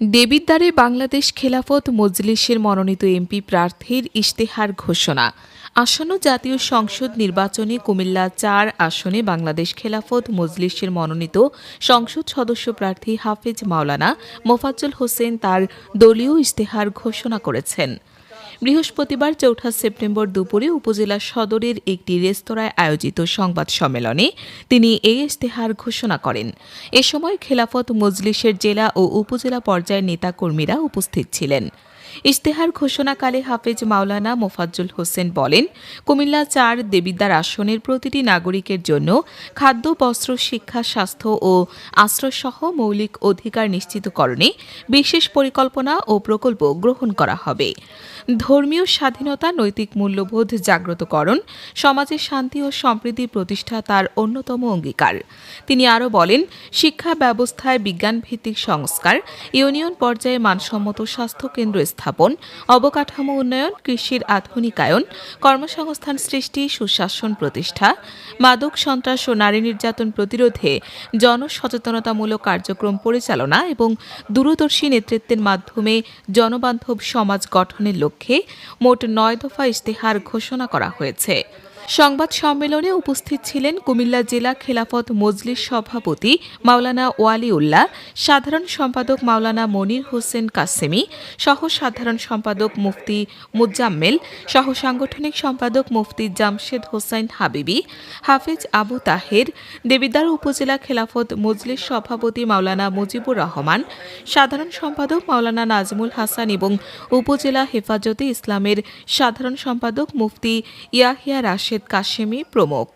দেবিদ্বারে বাংলাদেশ খেলাফত মজলিসের মনোনীত এমপি প্রার্থীর ইশতেহার ঘোষণা। আসন্ন জাতীয় সংসদ নির্বাচনে কুমিল্লা চার আসনে বাংলাদেশ খেলাফত মজলিসের মনোনীত সংসদ সদস্য প্রার্থী হাফেজ মাওলানা মোফাজ্জল হোসেন তার দলীয় ইশতেহার ঘোষণা করেছেন। বৃহস্পতিবার চৌঠা সেপ্টেম্বর দুপুরে উপজেলা সদরের একটি রেস্তোরাঁয় আয়োজিত সংবাদ সম্মেলনে তিনি এই ইশতেহার ঘোষণা করেন। এ সময় খেলাফত মজলিসের জেলা ও উপজেলা পর্যায়ের নেতাকর্মীরা উপস্থিত ছিলেন। ইশতেহার ঘোষণাকালে হাফেজ মাওলানা মোফাজ্জল হোসেন বলেন, কুমিল্লা চার দেবিদ্বার আসনের প্রতিটি নাগরিকের জন্য খাদ্য, বস্ত্র, শিক্ষা, স্বাস্থ্য ও আশ্রয়সহ মৌলিক অধিকার নিশ্চিতকরণে বিশেষ পরিকল্পনা ও প্রকল্প গ্রহণ করা হবে। ধর্মীয় স্বাধীনতা, নৈতিক মূল্যবোধ জাগ্রতকরণ, সমাজে শান্তি ও সম্প্রীতি প্রতিষ্ঠা তার অন্যতম অঙ্গীকার। তিনি আরও বলেন, শিক্ষা ব্যবস্থায় বিজ্ঞানভিত্তিক সংস্কার, ইউনিয়ন পর্যায়ে মানসম্মত স্বাস্থ্যকেন্দ্র স্থাপন অবকাঠামো উন্নয়ন, কৃষির আধুনিকায়ন, কর্মসংস্থান সৃষ্টি, সুশাসন প্রতিষ্ঠা, মাদক সন্ত্রাস ও নারী নির্যাতন প্রতিরোধে জনসচেতনতামূলক কার্যক্রম পরিচালনা এবং দূরদর্শী নেতৃত্বের মাধ্যমে জনবান্ধব সমাজ গঠনের লক্ষ্যে মোট নয় দফা ইশতেহার ঘোষণা করা হয়েছে। সংবাদ সম্মেলনে উপস্থিত ছিলেন কুমিল্লা জেলা খেলাফত মজলিস সভাপতি মাওলানা ওয়ালিউল্লাহ, সাধারণ সম্পাদক মাওলানা মনির হোসেন কাসেমি সহ সাধারণ সম্পাদক মুফতি মুজাম্মেল সহ সাংগঠনিক সম্পাদক মুফতি জামশেদ হোসাইন হাবিবি, হাফেজ আবু তাহের, দেবিদ্বার উপজেলা খেলাফত মজলিস সভাপতি মাওলানা মুজিবুর রহমান, সাধারণ সম্পাদক মাওলানা নাজমুল হাসান এবং উপজেলা হেফাজতে ইসলামের সাধারণ সম্পাদক মুফতি ইয়াহিয়া কাশেমি প্রমুখ।